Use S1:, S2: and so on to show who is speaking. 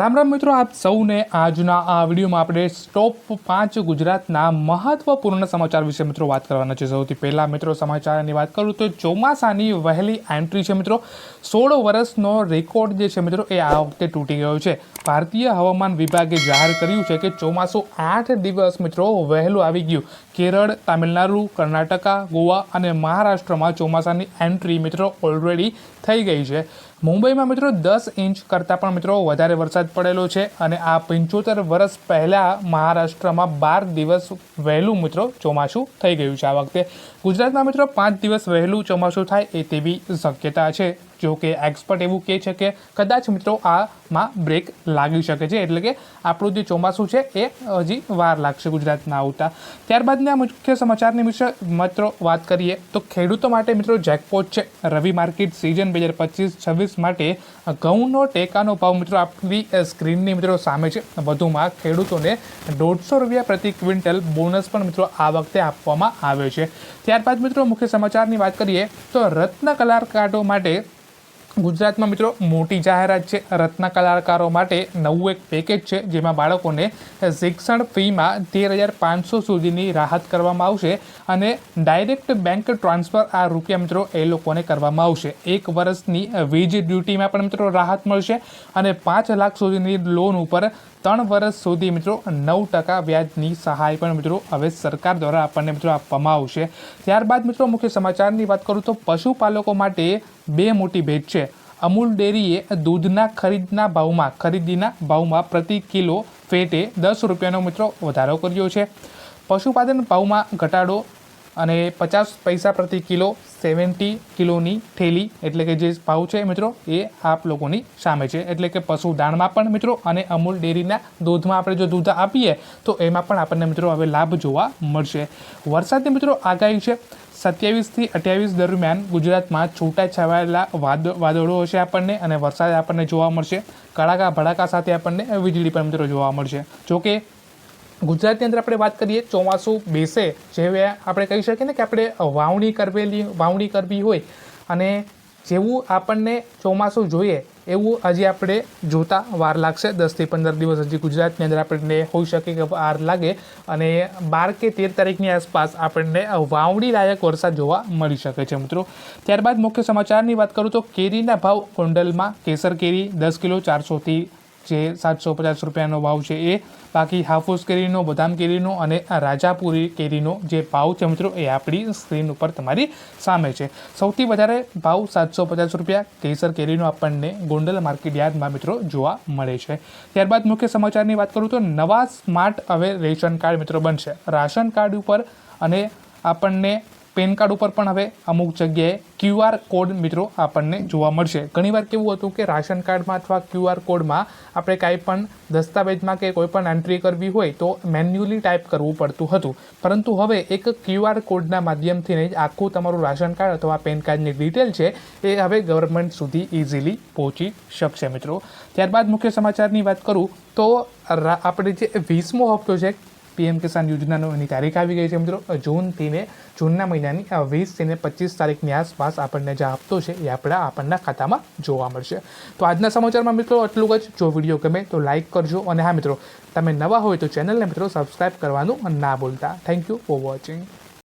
S1: રામ રામ મિત્રો, આપ સૌને આજના આ વિડીયોમાં આપણે ટોપ પાંચ ગુજરાતના મહત્વપૂર્ણ સમાચાર વિશે મિત્રો વાત કરવાના છે. સૌથી પહેલાં મિત્રો, સમાચારની વાત કરું તો ચોમાસાની વહેલી એન્ટ્રી છે મિત્રો. સોળ વર્ષનો રેકોર્ડ જે છે મિત્રો, એ આ વખતે તૂટી ગયો છે. ભારતીય હવામાન વિભાગે જાહેર કર્યું છે કે ચોમાસું આઠ દિવસ મિત્રો વહેલું આવી ગયું. કેરળ, તામિલનાડુ, કર્ણાટકા, ગોવા અને મહારાષ્ટ્રમાં ચોમાસાની એન્ટ્રી મિત્રો ઓલરેડી થઈ ગઈ છે. મુંબઈમાં મિત્રો દસ ઇંચ કરતાં પણ મિત્રો વધારે વરસાદ પડેલો છે અને આ પંચોતેર વર્ષ પહેલાં મહારાષ્ટ્રમાં બાર દિવસ વહેલું મિત્રો ચોમાસું થઈ ગયું છે. આ વખતે ગુજરાતમાં મિત્રો પાંચ દિવસ વહેલું ચોમાસું થાય એ તેવી શક્યતા છે. જો કે એક્સપર્ટ એવું કહે છે કે કદાચ મિત્રો આમાં બ્રેક લાગી શકે છે. એટલે કે આપણું જે ચોમાસું છે એ હજી વાર લાગશે ગુજરાતના આવતા. ત્યારબાદના મુખ્ય સમાચારની વિશે મિત્રો વાત કરીએ તો ખેડૂતો માટે મિત્રો જેકપોટ છે. રવિ માર્કેટ સિઝન બે હજાર પચીસ છવ્વીસ માટે ઘઉંનો ટેકાનો ભાવ મિત્રો આપણી સ્ક્રીનની મિત્રો સામે છે. વધુમાં ખેડૂતોને દોઢસો રૂપિયા પ્રતિ ક્વિન્ટલ બોનસ પણ મિત્રો આ વખતે આપવામાં આવે છે. ત્યારબાદ મિત્રો મુખ્ય સમાચારની વાત કરીએ તો રત્ન કલાકારો માટે ગુજરાતમાં મિત્રો મોટી જાહેરાત છે. રત્ન કલાકારો માટે નવું એક પેકેજ છે, જેમાં બાળકોને શિક્ષણ ફીમાં તેર હજાર પાંચસો સુધીની રાહત કરવામાં આવશે અને ડાયરેક્ટ બેંક ટ્રાન્સફર આ રૂપિયા મિત્રો એ લોકોને કરવામાં આવશે. એક વર્ષની વીજ ડ્યુટીમાં પણ મિત્રો રાહત મળશે અને પાંચ લાખ સુધીની લોન ઉપર ત્રણ વર્ષ સુધી મિત્રો નવ ટકા વ્યાજની સહાય પણ મિત્રો હવે સરકાર દ્વારા આપણને મિત્રો આપવામાં આવશે. ત્યારબાદ મિત્રો મુખ્ય સમાચારની વાત કરું તો પશુપાલકો માટે બે મોટી ભેટ છે. અમૂલ ડેરીએ દૂધના ખરીદના ભાવમાં, ખરીદીના ભાવમાં પ્રતિ કિલો ફેટે દસ રૂપિયાનો મિત્રો વધારો કર્યો છે. પશુપાલન ભાવમાં ઘટાડો અને પચાસ પૈસા પ્રતિ કિલો સેવન્ટી કિલોની થેલી, એટલે કે જે ભાવ છે મિત્રો, એ આપ લોકોની સામે છે. એટલે કે પશુ દાણમાં પણ મિત્રો, અને અમૂલ ડેરીના દૂધમાં આપણે જો દૂધ આપીએ, તો એમાં પણ આપણને મિત્રો હવે લાભ જોવા મળશે. વરસાદની મિત્રો આગાહી છે સત્યાવીસથી અઠ્યાવીસ દરમિયાન ગુજરાતમાં છૂટા છવાયેલા વાદ, વાદળો હશે આપણને, અને વરસાદ આપણને જોવા મળશે. કડાકા ભડાકા સાથે આપણને વીજળી પણ મિત્રો જોવા મળશે. જોકે ગુજરાતની અંદર આપણે વાત કરીએ, ચોમાસું બેસે, જેવે આપણે કહી શકીએ ને કે આપણે વાવણી કરવેલી, વાવણી કરવી હોય. અને જેવું આપણને ચોમાસું જોઈએ, એવું હજી આપણે જોતા વાર લાગશે. દસથી પંદર દિવસ હજી ગુજરાતની અંદર આપણને હોઈ શકે કે વાર લાગે. અને બાર કે તેર તારીખની આસપાસ આપણને વાવણી લાયક વરસાદ જોવા મળી શકે છે મિત્રો. ત્યારબાદ મુખ્ય સમાચારની વાત કરું તો કેરીના ભાવ ગોંડલમાં, કેસર કેરી દસ કિલો ચારસોથી જે સાતસો પચાસ રૂપિયાનો ભાવ છે એ. બાકી હાફૂસ કેરીનો, બદામ કેરીનો અને રાજાપુરી કેરીનો જે ભાવ છે મિત્રો, એ આપણી સ્ક્રીન ઉપર તમારી સામે છે. સૌથી વધારે ભાવ સાતસો પચાસ રૂપિયા કેસર કેરીનો આપણને ગોંડલ માર્કેટ યાર્ડમાં મિત્રો જોવા મળે છે. ત્યારબાદ મુખ્ય સમાચારની વાત કરું તો નવા સ્માર્ટ હવે રેશન કાર્ડ મિત્રો બનશે. રાશન કાર્ડ ઉપર અને આપણને પેન કાર્ડ ઉપર પણ હવે અમુક જગ્યાએ ક્યુઆર કોડ મિત્રો આપણને જોવા મળશે. ઘણીવાર કેવું હતું કે રાશન કાર્ડમાં અથવા ક્યુઆર કોડમાં આપણે કાંઈ પણ દસ્તાવેજમાં કે કોઈ પણ એન્ટ્રી કરવી હોય તો મેન્યુઅલી ટાઈપ કરવું પડતું હતું. પરંતુ હવે એક ક્યુઆર કોડના માધ્યમથી જ આખું તમારું રાશન કાર્ડ અથવા પેન કાર્ડની ડિટેલ છે એ હવે ગવર્મેન્ટ સુધી ઇઝીલી પહોંચી શકશે મિત્રો. ત્યારબાદ મુખ્ય સમાચારની વાત કરું તો આપણે જે વીસમો હપ્તો છે પીએમ કિસાન યોજનાનો એની તારીખ આવી ગઈ છે મિત્રો. જૂન ને જૂનના મહિનાની વીસ ને પચીસ તારીખની આસપાસ આપણને જે હપ્તો છે એ આપણા આપણના ખાતામાં જોવા મળશે. તો આજના સમાચારમાં મિત્રો એટલું જ. જો વીડિયો ગમે તો લાઇક કરજો અને હા મિત્રો, તમે નવા હોય તો ચેનલને મિત્રો સબસ્ક્રાઈબ કરવાનું ના ભૂલતા. Thank you for watching.